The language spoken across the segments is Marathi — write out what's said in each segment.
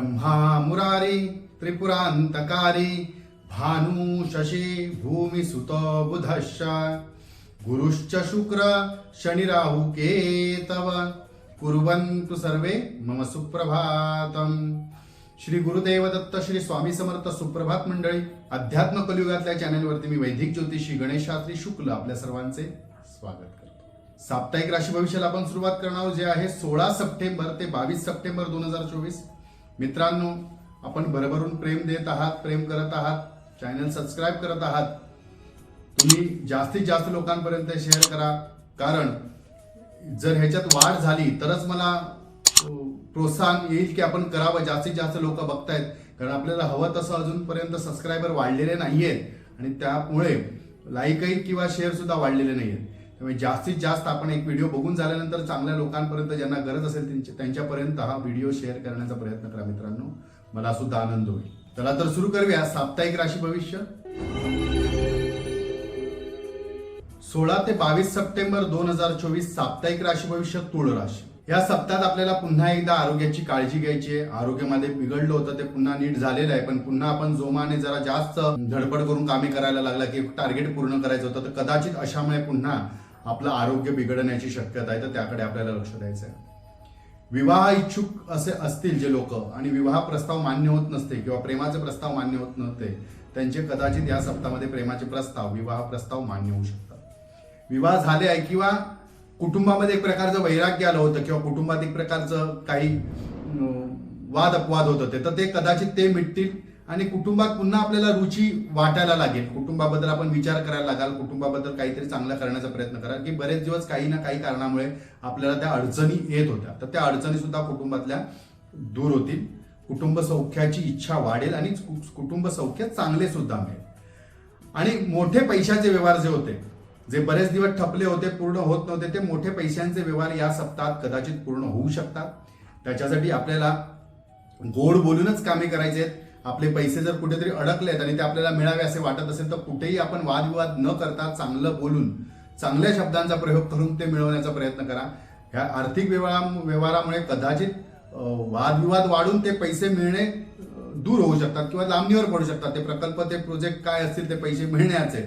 ब्रह्मा मुरारी त्रिपुरांतकारी भानु शशी भूमी सुत बुधश्च। गुरुश्च शुक्र शनिराहु केतव। कुर्वन्तु सर्वे मम सुप्रभातम। श्री गुरुदेव दत्त श्री स्वामी समर्थ सुप्रभात मंडळी अध्यात्म कलियुगातल्या चॅनलवरती मी वैदिक ज्योतिषी गणेशात्री शुक्ल आपल्या सर्वांचे स्वागत करतो. साप्ताहिक राशी भविष्याला आपण सुरुवात करणार जे आहे सोळा सप्टेंबर ते बावीस सप्टेंबर दोन हजार चोवीस. मित्रांनो आपण भरभरून प्रेम देत आहात प्रेम करत आहात चॅनल सबस्क्राईब करत आहात. तुम्ही जास्तीत जास्त लोकांपर्यंत शेअर करा. कारण जर ह्याच्यात वाढ झाली तरच मला प्रोत्साहन येईल की आपण करावं. जास्तीत जास्त लोक बघतायत. कारण आपल्याला हवं तसं अजूनपर्यंत सबस्क्रायबर वाढलेले नाही आहेत आणि त्यामुळे लाईकही किंवा शेअरसुद्धा वाढलेले नाही आहेत त्यामुळे जास्तीत जास्त आपण एक व्हिडिओ बघून झाल्यानंतर चांगल्या लोकांपर्यंत ज्यांना गरज असेल त्यांच्या- त्यांच्यापर्यंत हा व्हिडिओ शेअर करण्याचा प्रयत्न करा मित्रांनो. मला सुद्धा आनंद होईल. चला तर सुरू करूया. साप्ताहिक राशी भविष्य. सोळा ते बावीस सप्टेंबर दोन हजार चोवीस साप्ताहिक राशी भविष्य तुळ राशी. या सप्ताहात आपल्याला पुन्हा एकदा आरोग्याची काळजी घ्यायची आहे. आरोग्यामध्ये बिघडलं होतं ते पुन्हा नीट झालेलं आहे. पण पुन्हा आपण जोमाने जरा जास्त धडपड करून कामे करायला लागला की टार्गेट पूर्ण करायचं होतं. तर कदाचित अशामुळे पुन्हा आपलं आरोग्य बिघडण्याची शक्यता आहे तर त्याकडे आपल्याला लक्ष द्यायचं आहे. विवाह इच्छुक असे असतील जे लोक आणि विवाह प्रस्ताव मान्य होत नसते किंवा प्रेमाचे प्रस्ताव मान्य होत नव्हते त्यांचे कदाचित या सप्ताहामध्ये प्रेमाचे प्रस्ताव विवाह प्रस्ताव मान्य होऊ शकतात. विवाह झाले आहे किंवा कुटुंबामध्ये एक प्रकारचं वैराग्य आलं होतं किंवा कुटुंबात एक प्रकारचं काही वाद अपवाद होत होते तर ते कदाचित ते मिटतील आणि कुटुंबात पुन्हा आपल्याला रुची वाटायला लागेल. कुटुंबाबद्दल आपण विचार करायला लागाल. कुटुंबाबद्दल काहीतरी चांगलं करण्याचा प्रयत्न करा की बरेच दिवस काही ना काही कारणामुळे आपल्याला त्या अडचणी येत होत्या. तर त्या अडचणी सुद्धा कुटुंबातल्या दूर होतील. कुटुंब सौख्याची इच्छा वाढेल आणि कुटुंब सौख्य चांगले सुद्धा मिळेल. आणि मोठे पैशाचे व्यवहार जे होते जे बरेच दिवस ठपले होते पूर्ण होत नव्हते ते मोठे पैशांचे व्यवहार या सप्ताहात कदाचित पूर्ण होऊ शकतात. त्याच्यासाठी आपल्याला गोड बोलूनच कामे करायचे आहेत. आपले पैसे जर कुठेतरी अडकले आहेत आणि ते आपल्याला मिळावे असे वाटत असेल तर कुठेही आपण वादविवाद न करता चांगलं बोलून चांगल्या शब्दांचा प्रयोग करून ते मिळवण्याचा प्रयत्न करा. ह्या आर्थिक व्यवहारा व्यवहारामुळे कदाचित वादविवाद वाढून ते पैसे मिळणे दूर होऊ शकतात किंवा लांबणीवर पडू शकतात. ते प्रकल्प ते प्रोजेक्ट काय असतील ते पैसे मिळण्याचे.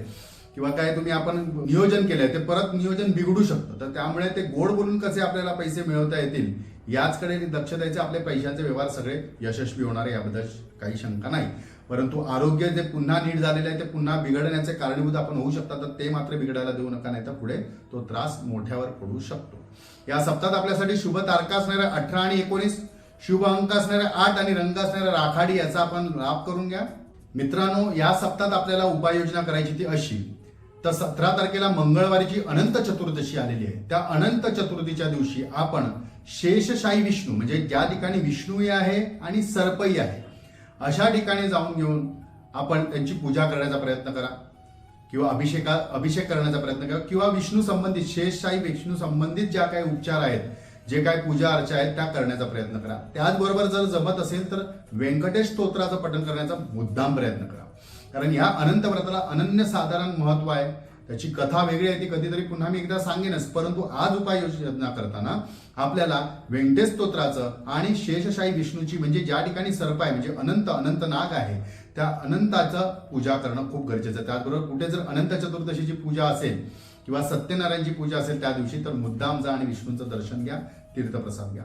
किंवा काय तुम्ही आपण नियोजन केलंय ते परत नियोजन बिघडू शकतं. तर त्यामुळे ते गोड बोलून कसे आपल्याला पैसे मिळवता येतील याचकडे लक्ष द्यायचे आपले पैशाचे व्यवहार सगळे यशस्वी होणार आहे याबद्दल काही शंका नाही. परंतु आरोग्य जे पुन्हा नीट झालेलं आहे ते पुन्हा बिघडण्याचे कारणीभूत आपण होऊ शकतात तर ते मात्र बिघडायला देऊ नका नाही तर पुढे तो त्रास मोठ्यावर पडू शकतो. या सप्ताहात आपल्यासाठी शुभ तारखा असणाऱ्या अठरा आणि एकोणीस शुभ अंक असणाऱ्या आठ आणि रंग असणाऱ्या राखाडी याचा आपण लाभ करून घ्या. मित्रांनो या सप्ताहात आपल्याला उपाययोजना करायची ती अशी तर सतरा तारखेला मंगळवारीची अनंत चतुर्दशी आलेली आहे. त्या अनंत चतुर्थीच्या दिवशी आपण शेषशाही विष्णू म्हणजे ज्या ठिकाणी विष्णूही आहे आणि सर्पही आहे अशा ठिकाणी जाऊन घेऊन आपण त्यांची पूजा करण्याचा प्रयत्न करा किंवा अभिषेका अभिषेक करण्याचा प्रयत्न करा किंवा विष्णू संबंधित शेषशाही विष्णू संबंधित ज्या काही उपचार आहेत जे काही पूजा अर्चा आहेत त्या करण्याचा प्रयत्न करा. त्याचबरोबर जर जमत असेल तर व्यंकटेश स्तोत्राचं पठण करण्याचा मुद्दाम प्रयत्न करा. कारण या अनंत व्रताला अनन्य साधारण महत्त्व आहे. त्याची कथा वेगळी आहे ती कधीतरी पुन्हा मी एकदा सांगेनच. परंतु आज उपाययोजना करताना आपल्याला व्यंकटेश स्तोत्राचं आणि शेषशाही विष्णूची म्हणजे ज्या ठिकाणी सर्प आहे म्हणजे अनंत अनंत नाग आहे त्या अनंताचं पूजा करणं खूप गरजेचं आहे. त्याचबरोबर कुठे जर अनंत चतुर्दशीची पूजा असेल किंवा सत्यनारायणची पूजा असेल त्या दिवशी तर मुद्दाम जा आणि विष्णूंचं दर्शन घ्या तीर्थप्रसाद घ्या.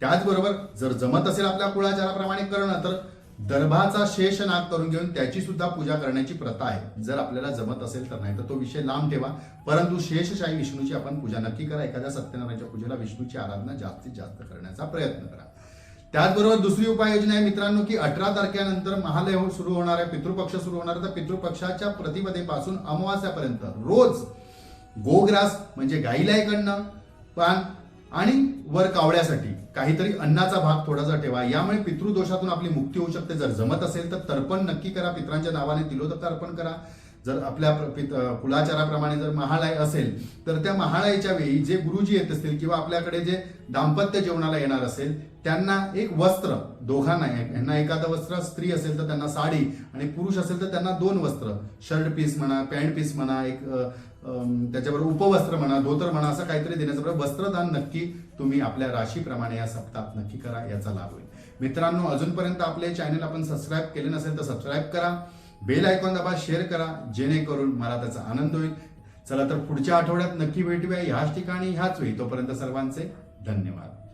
त्याचबरोबर जर जमत असेल आपल्या कुळाचाराप्रमाणे करणं तर दर्भाचा शेष नाग करून घेऊन त्याची सुद्धा पूजा करण्याची प्रथा आहे. जर आपल्याला जमत असेल तर नाही तर तो विषय लांब ठेवा. परंतु शेषशाही विष्णूची आपण पूजा नक्की करा. एखाद्या सत्यनारायणच्या पूजेला विष्णूची आराधना जास्तीत जास्त करण्याचा प्रयत्न करा. त्याचबरोबर दुसरी उपाययोजना आहे मित्रांनो की अठरा तारखेनंतर महालय हो- सुरू होणार आहे पितृपक्ष सुरू होणार आहे. तर पितृपक्षाच्या प्रतिपदेपासून अमावास्यापर्यंत रोज गोग्रास म्हणजे गाईलाय इकडनं पान आणि वर कावळ्यासाठी काहीतरी अन्नाचा भाग थोडासा ठेवा. यामुळे पितृदोषातून आपली मुक्ती होऊ शकते. जर जमत असेल तर तर्पण नक्की करा. पित्रांच्या नावाने दिलो तर तर्पण करा. जर आपल्या प्र- पित- कुलाचाराप्रमाणे जर महालय असेल तर त्या महालयाच्या वेळी जे गुरुजी येत असतील किंवा आपल्याकडे जे दाम्पत्य जेवणाला येणार असेल त्यांना एक वस्त्र दोघांना यांना एखादं वस्त्र स्त्री असेल तर त्यांना साडी आणि पुरुष असेल तर त्यांना दोन वस्त्र शर्ट पीस म्हणा पॅन्ट पीस म्हणा एक त्याच्याबरोबर उपवस्त्र म्हणा धोतर म्हणा असं काहीतरी देण्याचं बरोबर वस्त्रदान नक्की तुम्ही आपल्या राशीप्रमाणे या सप्ताहात नक्की करा याचा लाभ होईल. मित्रांनो अजूनपर्यंत आपले चॅनल आपण सबस्क्राईब केले नसेल तर सबस्क्राईब करा. बेल आयकॉन दाबा शेअर करा जेणेकरून मला त्याचा आनंद होईल. चला तर पुढच्या आठवड्यात नक्की भेटूया. ह्याच ठिकाणी ह्याच वेळी. तोपर्यंत सर्वांचे धन्यवाद.